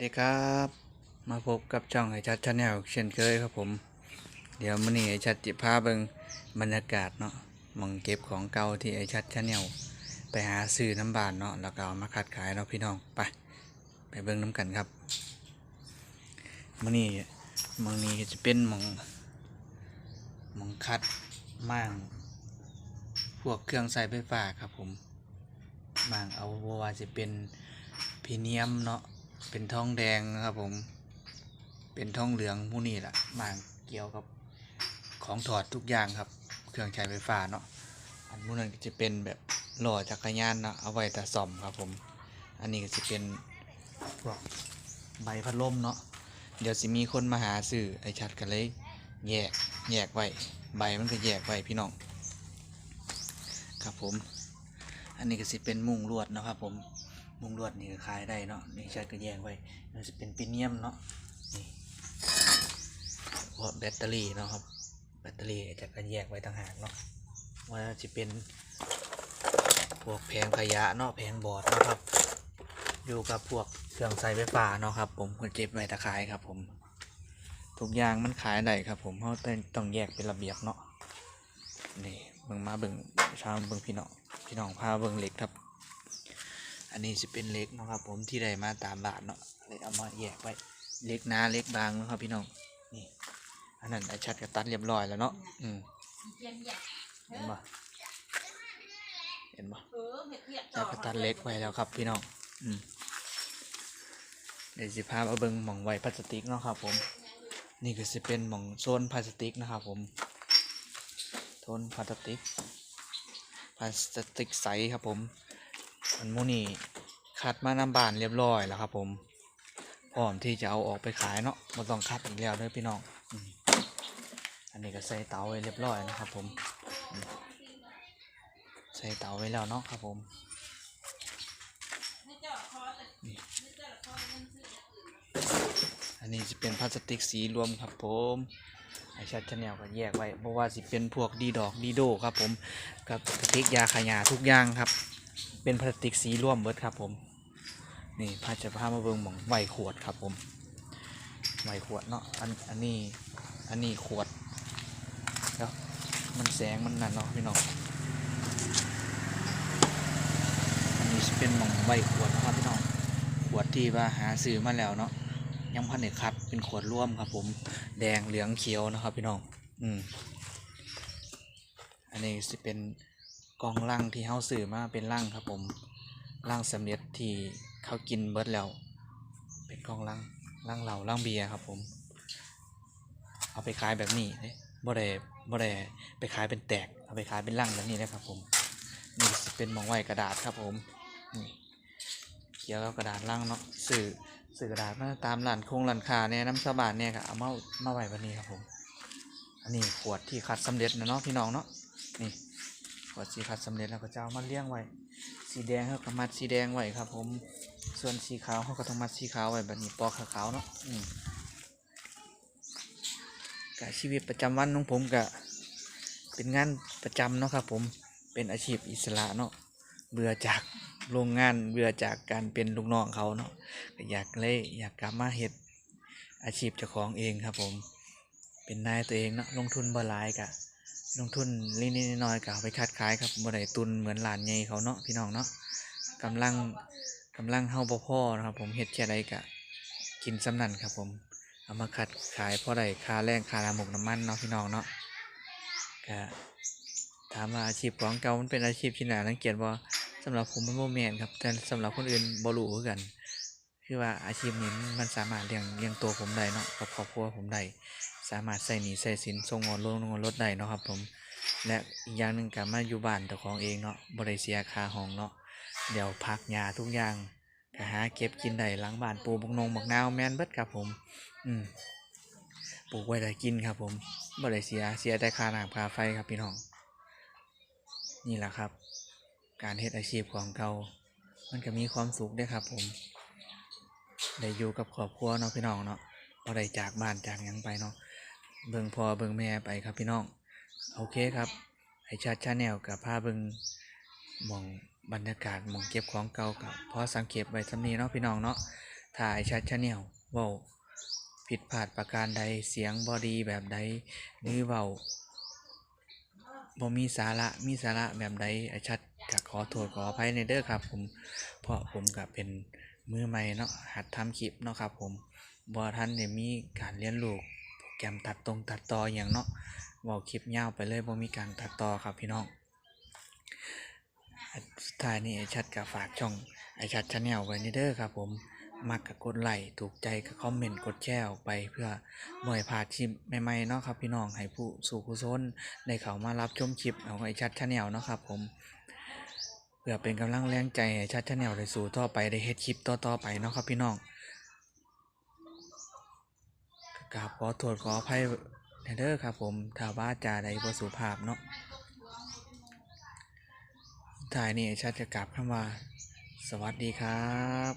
สดีครับ มาพบกับช่องไอชัดชาแนลเช่นเคยครับผม เดี๋ยวมื้อนี้ไอชัดจิพาเบิงบรรยากาศเนาะมองเก็บของเก่าที่ไอชัดชาแนลไปหาซื้อน้ำบานเนาะแล้วก็เอามาคัดขายเนาะพี่น้องไปไปเบิงน้ำกันครับมื้อนี้หมองนี้จะเป็นมองมองคัดม่างพวกเครื่องใช้ไฟฟ้าครับผมบางเอาว่าจะเป็นพรีเนียมเนาะ เป็นทองแดงนะครับผม เป็นทองเหลืองมูนี่แหละมางเกี่ยวกับของถอดทุกอย่างครับ เครื่องใช้ไฟฟ้าเนาะ อันมูนั้นจะเป็นแบบหล่อจักรยานเนาะเอาไว้แต่ซ่อมครับผม อันนี้ก็จะเป็นพวกใบพัดลมเนาะ เดี๋ยวสิมีคนมาหาซื้อไอชัดกันเลย แยก แยกไว้ ใบมันก็แยกไว้พี่น้อง ครับผม อันนี้ก็สิเป็นมุ้งลวดนะครับผม มุ้งลวดนี่ก็ขายได้เนาะ นี่ชัดก็แยกไว้มันจะเป็นปีเนียมเนาะ นี่พวกแบตเตอรี่เนาะครับ แบตเตอรี่จะกันแยกไว้ต่างหากเนาะ ว่าจะเป็นพวกแผงขยะเนาะ แผงบอร์ดนะครับ อยู่กับพวกเครื่องใช้ไฟฟ้าเนาะครับผมคนเจ็บไว้ตะขายครับผม ทุกอย่างมันขายได้ครับผมเขาต้องต้องแยกเป็นระเบียบเนาะ นี่ เบิ่งมาเบิ่งชาวเบิ่งพี่น้องพี่น้องพาเบิ่งเหล็กครับ อันนี้จะเป็นเหล็กนะครับ ผมที่ได้มาตามบานเนาะเลยเอามาแยกไว้เล็กหนาเล็กบางนะครับพี่น้องนี่อันนั้นไอชัดก็ตัดเรียบร้อยแล้วเนาะอืมเห็นปะเห็นปะชัดก็ตัดเล็กไว้แล้วครับพี่น้องอืมเดี๋ยวสิพามาเบิ่งหม่องไว้พลาสติกเนาะครับ ผม นี่ก็จะเป็นหม่องโซนพลาสติกนะครับ ผม โทนพลาสติกพลาสติกใสครับผมมันมูนี่คัดมานำบานเรียบร้อยแล้วครับผมพร้อมที่จะเอาออกไปขายเนาะมาต้องคัดอีกแล้วเด้อพี่น้องอันนี้ก็ใส่เตาไว้เรียบร้อยนะครับผมใส่เตาไว้แล้วเนาะครับผมอันนี้จะเป็นพลาสติกสีรวมครับผม ไอชัดชาแนลก็แยกไว้เพราะว่าสิเป็นพวกดีดอกดีโดครับผมกับพลาสติกยาขยะทุกอย่างครับ เป็นพลาสติกสีร่วมเบิดครับผม นี่พาจะพามาเบิ่งหมองไหวขวดครับผมไหวขวดเนาะอันอันนี้อันนี้ขวดแล้วมันแสงมันนั่นเนาะพี่น้องอันนี้เป็นหมองไหวขวดนะครับพี่น้องขวดที่ว่าหาซื้อมาแล้วเนาะ ยังพันเนคัดเป็นขวดร่วมครับผมแดงเหลืองเขียวนะครับพี่น้องอืมอันนี้สิเป็นกล่องลังที่เฮาซื้อมาเป็นลังครับผมลังสำเร็จที่เขากินเบิร์ดแล้ว เป็นกล่องลังลังเหล่าลังเบียร์ครับผมเอาไปขายแบบนี้เด้บ่ได้บ่ได้ไปขายเป็นแตกเอาไปขายเป็นลังแบบนี้นะครับผมนี่เป็นหมองไว้กระดาษครับผมนี่เกี่ยวกับกระดาษลังเนาะซื้อ ซื้อกระดาษมาตามร้านคงร้านคาเนี่ยน้ำสบานเนี่ยก็เอามามาไว้แบบนี้ครับผมอันนี้ขวดที่คัดสำเร็จนะเนาะพี่น้องเนาะนี่ขวดสีคัดสำเร็จแล้วก็จะเอามาเลี้ยงไว้ สีแดงเขาก็มัดสีแดงไว้ครับ ผมส่วนสีขาวเขาก็ต้องมัดสีขาวไว้แบบนี้ปอกขาวเนาะอืมกชีวิตประจำวันของผมก็เป็นงานประจำเนาะครับผมเป็นอาชีพอิสระเนาะเบื่อจาก โรงงานเบื่อจากการเป็นลูกน้องเขาเนาะอยากเลยอยากกลับมาเฮ็ดอาชีพเจ้าของเองครับผม เป็นนายตัวเองเนาะลงทุนบ่หลายกะ ลงทุนเล็กๆน้อยๆก็เอาไปคัดขายครับบ่ได้ตุนเหมือนร้านใหญ่เขาเนาะพี่น้องเนาะกำลังกำลังเฮาบ่พอนะครับ ผมเฮ็ดแค่ใดก็กินสำนันครับผมเอามาคัดขายเพราะได้ค่าแรงค่าน้ำหมกน้ำมันเนาะพี่น้องเนาะก็ถามว่าอาชีพของเก่ามันเป็นอาชีพที่น่ารังเกียจบ่ำหรับผมมันบ่แมนครับ แต่สำหรับคนอื่นบรู้คือกันคือว่าอาชีพนี้มันสามารถเลี้ยงเลี้ยงตัวผมได้เนาะกับครอบครัวผมได้สามารถใส่หนีใส่สินส่งเงอนลงเงอนรถได้เนาะครับ ผม และอีกอย่างหนึ่งก็มาอยู่บ้านเจ้าของเองเนาะบริเสียคาห้องเนาะเดี๋ยวพักยาทุกอย่างก็หาเก็บกินได้หลังบ้านปลูกบักนงบักนาวแมนเบิดครับผม อืมปลูกไว้ได้กินครับ ผมบริเสียเสียแต่ค่าน้ำค่าไฟครับพี่น้อง นี่แหละครับ การเฮ็ดอาชีพของเขามันก็มีความสุขด้วยครับ ผม ได้อยู่กับครอบครัวเนาะพี่น้องเนาะบ่ได้จากบ้านจากยังไปเนาะเบิ่งพ่อเบิ่งแม่ไปครับพี่น้อง โอเคครับไอชาติชาแนลกับพาเบิ่งมองบรรยากาศมองเก็บของเก่ากับพอสังเกตไว้สำนีเนาะพี่น้องเนาะถ้าไอชัดชาแนลเว้าผิดพลาดประการใดเสียงบอดีแบบใดหรือเว้า บ่มีสาระมีสาระแบบใดไอชัดก็ขอโทษขออภัยในเด้อครับ ผมเพราะผมก็เป็นมือใหม่เนาะหัดทำคลิปเนาะครับ ผมบ่ทันได้มีการเรียนรู้โปรแกรมตัดตรงตัดต่ออย่างเนาะเว้าคลิปยาวไปเลยบ่มีการตัดต่อครับพี่น้องสุดท้ายนี้ไอชัดก็ฝากช่องไอชัดชาแนลไว้นี่เด้อครับ ผม มักกับกดไลค์ถูกใจก็คอมเมนต์กดแชร์ออกไปเพื่อบ่อยพลาดคลิปใหม่ๆเนาะครับพี่น้องให้ผู้สู่ผู้ชนได้เข้ามารับชมคลิปของไอชัดชาแนลเนาะครับผมเพื่อเป็นกำลังแรงใจให้ชัดชาแนลได้สู่ต่อไปได้เฮ็ดคลิปต่อๆไปเนาะครับพี่น้องกราบขอโทษขออภัยเด้อครับผมถ้าว่าจาใดบ่สุภาพเนาะถ่ายนี่ชัดจะกลับคำว่าสวัสดีครับ